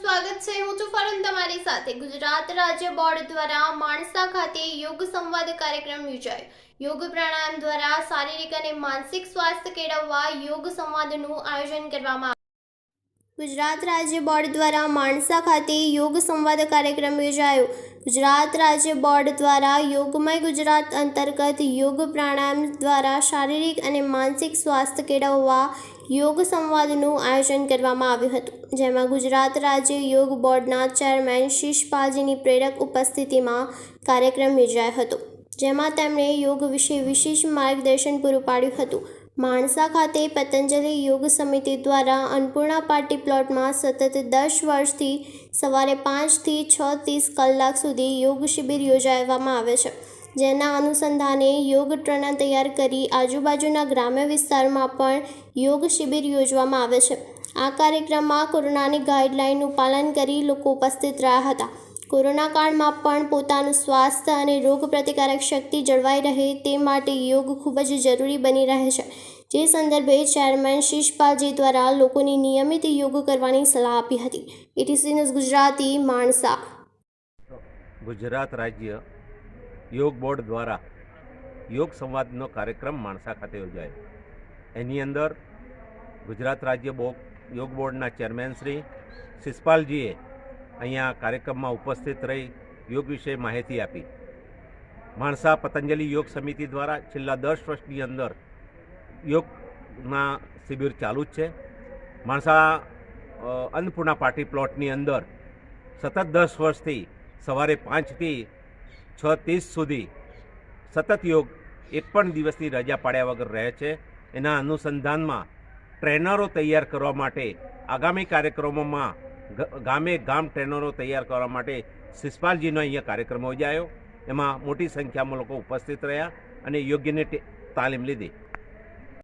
સ્વાગત છે. હું છું ફરમ તમારી સાથે. ગુજરાત રાજ્ય બોર્ડ દ્વારા માણસા ખાતે યોગ સંવાદ કાર્યક્રમ યોજાયો. યોગ પ્રાણાયામ દ્વારા શારીરિક અને માનસિક સ્વાસ્થ્ય કેળવવા યોગ સંવાદનું આયોજન કરવામાં ગુજરાત રાજ્ય બોર્ડ દ્વારા માણસા ખાતે યોગ સંવાદ કાર્યક્રમ યોજાયો. ગુજરાત રાજ્ય બોર્ડ દ્વારા યોગમય ગુજરાત અંતર્ગત યોગ પ્રાણાયામ દ્વારા શારીરિક અને માનસિક સ્વાસ્થ્ય કેળવવા યોગ સંવાદનું આયોજન કરવામાં આવ્યું હતું. જેમાં ગુજરાત રાજ્ય યોગ બોર્ડના ચેરમેન શિષપાલજીની પ્રેરક ઉપસ્થિતિમાં કાર્યક્રમ યોજાયો હતો. જેમાં તેમણે યોગ વિશે વિશેષ માર્ગદર્શન પૂરું પાડ્યું હતું. માણસા ખાતે પતંજલિ યોગ સમિતિ દ્વારા અન્નપૂર્ણા પાર્ટી પ્લોટમાં સતત દસ વર્ષથી સવારે પાંચથી છ ત્રીસ કલાક સુધી યોગ શિબિર યોજાવામાં આવે છે. જેના અનુસંધાને યોગ ટ્રણા તૈયાર કરી આજુબાજુના ગ્રામ્ય વિસ્તારમાં પણ યોગ શિબિર યોજવામાં આવે છે. આ કાર્યક્રમમાં કોરોનાની ગાઈડલાઇનનું પાલન કરી લોકો ઉપસ્થિત રહ્યા હતા. કોરોના કાળમાં પણ પોતાનું સ્વાસ્થ્ય અને રોગ પ્રતિકારક શક્તિ જળવાઈ રહે તે માટે યોગ ખૂબ જ જરૂરી બની રહે છે. જે સંદર્ભે ચેરમેન શિષપાલજી દ્વારા લોકોને નિયમિત યોગ કરવાની સલાહ આપી હતી. ATC news Gujarati, Mansa. Gujarat રાજ્ય યોગ બોર્ડ દ્વારા યોગ સંવાદનો કાર્યક્રમ માણસા ખાતે યોજાયો. એની અંદર ગુજરાત રાજ્ય યોગ બોર્ડના ચેરમેન શ્રી શિષપાલજીએ અહીંયા કાર્યક્રમમાં ઉપસ્થિત રહી યોગ વિશે માહિતી આપી. માણસા પતંજલિ યોગ સમિતિ દ્વારા છેલ્લા દસ વર્ષની અંદર યોગના શિબિર ચાલુ જ છે. માણસા અન્નપૂર્ણા પાર્ટી પ્લોટની અંદર સતત દસ વર્ષથી સવારે પાંચથી છ ત્રીસ સુધી સતત યોગ એક પણ દિવસની રજા પાડ્યા વગર રહે છે. એના અનુસંધાનમાં ટ્રેનરો તૈયાર કરવા માટે આગામી કાર્યક્રમોમાં ગામે ગામ ટ્રેનરો તૈયાર કરવા માટે શિષપાલજીનો અહીંયા કાર્યક્રમ યોજાયો. એમાં મોટી સંખ્યામાં લોકો ઉપસ્થિત રહ્યા અને યોગ્યને તાલીમ લીધી.